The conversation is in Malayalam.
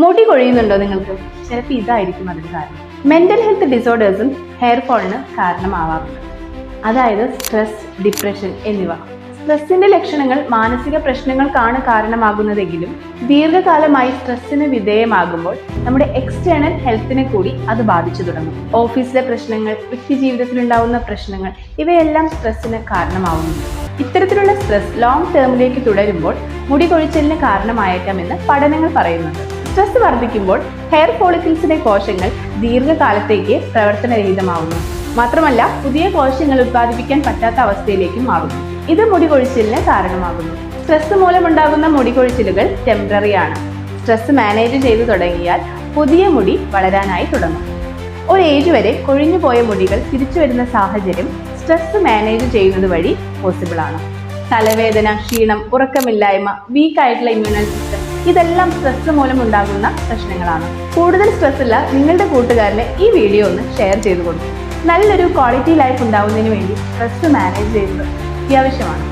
മുടി കൊഴിയുന്നുണ്ടോ നിങ്ങൾക്ക്? ചിലപ്പോൾ ഇതായിരിക്കും അതിന് കാരണം. മെന്റൽ ഹെൽത്ത് ഡിസോർഡേഴ്സും ഹെയർ ഫോളിന് കാരണമാവാറുണ്ട് അതായത് സ്ട്രെസ് ഡിപ്രഷൻ എന്നിവ. സ്ട്രെസ്സിന്റെ ലക്ഷണങ്ങൾ മാനസിക പ്രശ്നങ്ങൾക്കാണ് കാരണമാകുന്നതെങ്കിലും ദീർഘകാലമായി സ്ട്രെസ്സിന് വിധേയമാകുമ്പോൾ നമ്മുടെ എക്സ്റ്റേണൽ ഹെൽത്തിനെ കൂടി അത് ബാധിച്ചു തുടങ്ങും. ഓഫീസിലെ പ്രശ്നങ്ങൾ വ്യക്തി ജീവിതത്തിലുണ്ടാവുന്ന പ്രശ്നങ്ങൾ ഇവയെല്ലാം സ്ട്രെസ്സിന് കാരണമാവുന്നു. ഇത്തരത്തിലുള്ള സ്ട്രെസ് ലോങ് ടേമിലേക്ക് തുടരുമ്പോൾ മുടി കൊഴിച്ചലിന് കാരണമായേക്കാമെന്ന് പഠനങ്ങൾ പറയുന്നുണ്ട്. സ്ട്രെസ് വർദ്ധിക്കുമ്പോൾ ഹെയർ ഫോളിക്കിൾസിന്റെ കോശങ്ങൾ ദീർഘകാലത്തേക്ക് പ്രവർത്തനരഹിതമാവുന്നു. മാത്രമല്ല പുതിയ കോശങ്ങൾ ഉത്പാദിപ്പിക്കാൻ പറ്റാത്ത അവസ്ഥയിലേക്കും മാറുന്നു. ഇത് മുടി കൊഴിച്ചിലിന് കാരണമാകുന്നു. സ്ട്രെസ് മൂലമുണ്ടാകുന്ന മുടി കൊഴിച്ചിലുകൾ ടെമ്പററി ആണ്. സ്ട്രെസ് മാനേജ് ചെയ്തു തുടങ്ങിയാൽ പുതിയ മുടി വളരാനായി തുടങ്ങും. ഒരു ഏജ് വരെ കൊഴിഞ്ഞു പോയ മുടികൾ തിരിച്ചു വരുന്ന സാഹചര്യം സ്ട്രെസ് മാനേജ് ചെയ്യുന്നത് വഴി പോസിബിൾ ആണ്. തലവേദന ക്ഷീണം ഉറക്കമില്ലായ്മ വീക്ക് ആയിട്ടുള്ള ഇമ്മ്യൂണൽ സിസ്റ്റം ഇതെല്ലാം സ്ട്രെസ് മൂലം ഉണ്ടാകുന്ന പ്രശ്നങ്ങളാണ്. കൂടുതൽ സ്ട്രെസ് ഉള്ള നിങ്ങളുടെ കൂട്ടുകാരന് ഈ വീഡിയോ ഒന്ന് ഷെയർ ചെയ്തു കൊടുക്കും നല്ലൊരു ക്വാളിറ്റി ലൈഫ് ഉണ്ടാവുന്നതിന് വേണ്ടി സ്ട്രെസ് മാനേജ് ചെയ്യുന്നത് അത്യാവശ്യമാണ്.